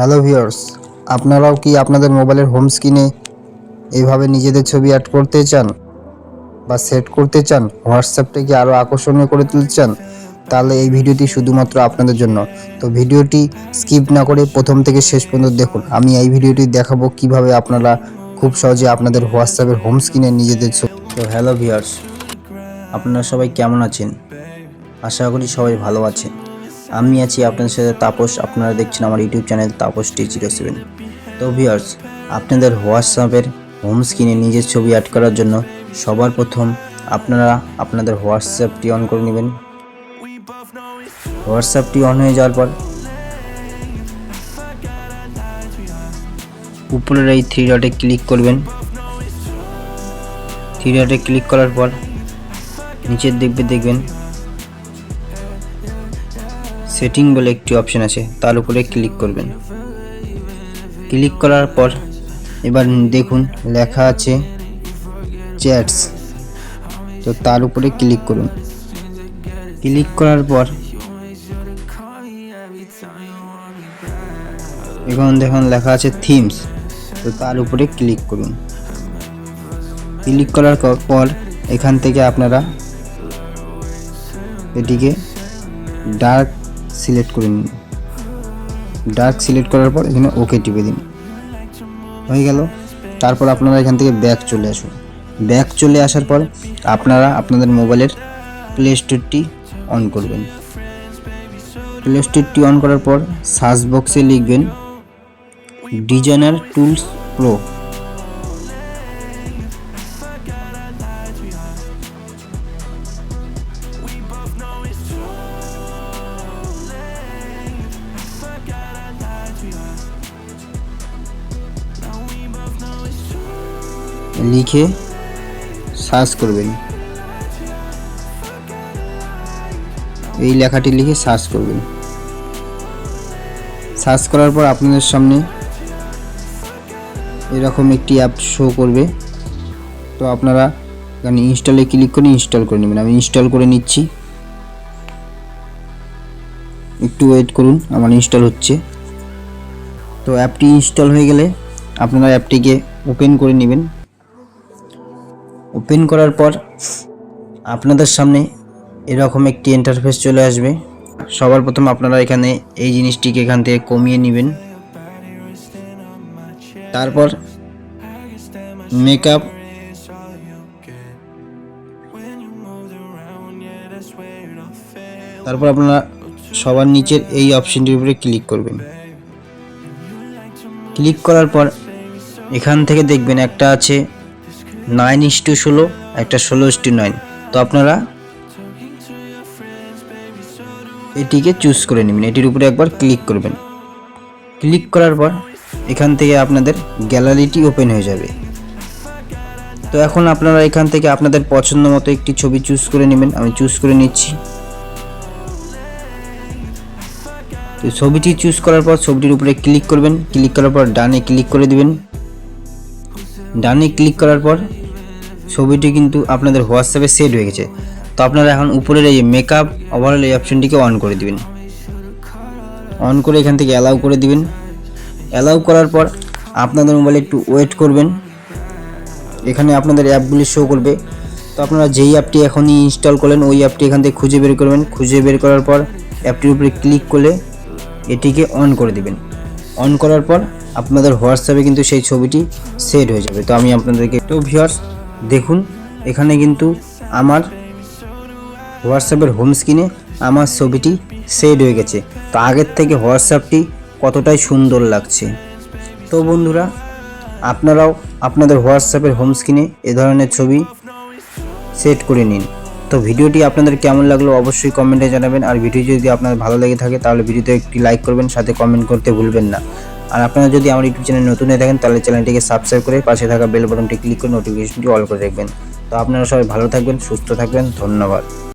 Hello viewers আপনারাও কি আপনাদের মোবাইলের হোম স্ক্রিনে এইভাবে নিজেদের ছবি অ্যাড করতে চান বা সেট করতে চান হোয়াটসঅ্যাপটাকে আরও আকর্ষণীয় করে তুলতে চান? তাহলে এই ভিডিওটি শুধুমাত্র আপনাদের জন্য। তো ভিডিওটি স্কিপ না করে প্রথম থেকে শেষ পর্যন্ত দেখুন। আমি এই ভিডিওটি দেখাবো কীভাবে আপনারা খুব সহজে আপনাদের হোয়াটসঅ্যাপের হোম স্ক্রিনে নিজেদের ছবি তো হ্যালো ভিউয়ার্স আপনারা সবাই কেমন আছেন? আশা করি সবাই ভালো আছেন। আমি আছি আপনাদের সাথে তাপস। আপনারা দেখছেন আমার YouTube channel Tapas T zero seven. তো ভিউয়ার্স আপনাদের হোয়াটসঅ্যাপের হোম স্ক্রিনে নিজের ছবি অ্যাড করার জন্য সবার প্রথম আপনারা আপনাদের হোয়াটসঅ্যাপটি অন করে নেবেন। হোয়াটসঅ্যাপটি অন হয়ে যাওয়ার পর উপরের এই থ্রি ডটে ক্লিক করবেন। থ্রি ডটে ক্লিক করার পর নিচের দিকে দেখবেন সেটিং বলে একটি অপশন আছে, তার উপরে ক্লিক করবেন। ক্লিক করার পর এবার দেখুন লেখা আছে চ্যাটস, তো তার উপরে ক্লিক করুন। ক্লিক করার পর এখন দেখুন লেখা আছে থিমস, তো তার উপরে ক্লিক করুন। ক্লিক করার পর এখান থেকে আপনারা এটিকে ডার্ক সিলেক্ট করে নিন। ডার্ক সিলেক্ট করার পর এখানে ওকে টিপে দিন। হয়ে গেল। তারপর আপনারা এখান থেকে ব্যাক চলে আসুন। ব্যাক চলে আসার পর আপনারা আপনাদের মোবাইলের প্লে স্টোরটি অন করবেন। প্লে স্টোরটি অন করার পর সার্চ বক্সে লিখবেন ডিজাইনার টুলস প্রো লিখে সার্চ করবেন। এই লেখাটি লিখে সার্চ করবেন। সার্চ করার পর আপনাদের সামনে এরকম একটি অ্যাপ শো করবে। তো আপনারা এখানে ইনস্টলে ক্লিক করে ইনস্টল করে নেবেন। আমি ইনস্টল করে নিচ্ছি। একটু ওয়েট করুন, আমার ইনস্টল হচ্ছে। তো অ্যাপটি ইনস্টল হয়ে গেলে আপনারা অ্যাপটিকে ওপেন করে নেবেন। ওপেন করার পর আপনাদের সামনে এরকম একটি ইন্টারফেস চলে আসবে। সবার প্রথম আপনারা এখানে এই জিনিসটিকে এখান থেকে কমিয়ে নেবেন। তারপর মেকআপ তারপর আপনারা সবার নিচের এই অপশনটির উপরে ক্লিক করবেন। ক্লিক করার পর এখান থেকে দেখবেন একটা আছে নাইন ইস টু ষোলো, একটা ষোলো ইস টু নাইন। তো আপনারা এটিকে চুজ করে নেবেন। এটির উপরে একবার ক্লিক করবেন। ক্লিক করার পর এখান থেকে আপনাদের গ্যালারিটি ওপেন হয়ে যাবে। তো এখন আপনারা এখান থেকে আপনাদের পছন্দ মতো একটি ছবি চুজ করে নেবেন। আমি চুজ করে নিচ্ছি। তো ছবিটি চুজ করার পর ছবিটির উপরে ক্লিক করবেন। ক্লিক করার পর ডানে ক্লিক করে দিবেন। ডানে ক্লিক করার পর ছবিটি কিন্তু আপনাদের হোয়াটসঅ্যাপে সেট হয়ে গেছে। তো আপনারা এখন উপরের এই মেকআপ ওভারঅল এই অপশনটিকে অন করে দিবেন। অন করে এখান থেকে অ্যালাউ করে দিবেন। অ্যালাউ করার পর আপনাদের মোবাইলে একটু ওয়েট করবেন। এখানে আপনাদের অ্যাপগুলি শো করবে। তো আপনারা যেই অ্যাপটি এখনই ইনস্টল করলেন, ওই অ্যাপটি এখান থেকে খুঁজে বের করবেন। খুঁজে বের করার পর অ্যাপটির উপরে ক্লিক করলে এটিকে অন করে দিবেন। অন করার পর আপনাদের হোয়াটসঅ্যাপে কিন্তু সেই ছবিটি সেট হয়ে যাবে। তো আমি আপনাদেরকে তো ভিউয়ার্স দেখুন, এখানে কিন্তু আমার হোয়াটসঅ্যাপের হোম স্ক্রিনে আমার ছবিটি সেট হয়ে গেছে। তো আগের থেকে হোয়াটসঅ্যাপটি কতটাই সুন্দর লাগছে। তো বন্ধুরা, আপনারাও আপনাদের হোয়াটসঅ্যাপের হোম স্ক্রিনে এ ধরনের ছবি সেট করে নিন। তো ভিডিওটি আপনাদের কেমন লাগল অবশ্যই কমেন্টে জানাবেন। আর ভিডিও যদি আপনার ভালো লেগে থাকে, তাহলে ভিডিওতে একটি লাইক করবেন, সাথে কমেন্ট করতে ভুলবেন না। আর আপনারা যদি আমার ইউটিউব চ্যানেল নতুন হয়ে থাকেন, তাহলে চ্যানেলটিকে সাবস্ক্রাইব করে পাশে থাকা বেল বাটনটি ক্লিক করে নোটিফিকেশনটি অল করে রাখবেন তো আপনারা সবাই ভালো থাকবেন, সুস্থ থাকবেন, ধন্যবাদ।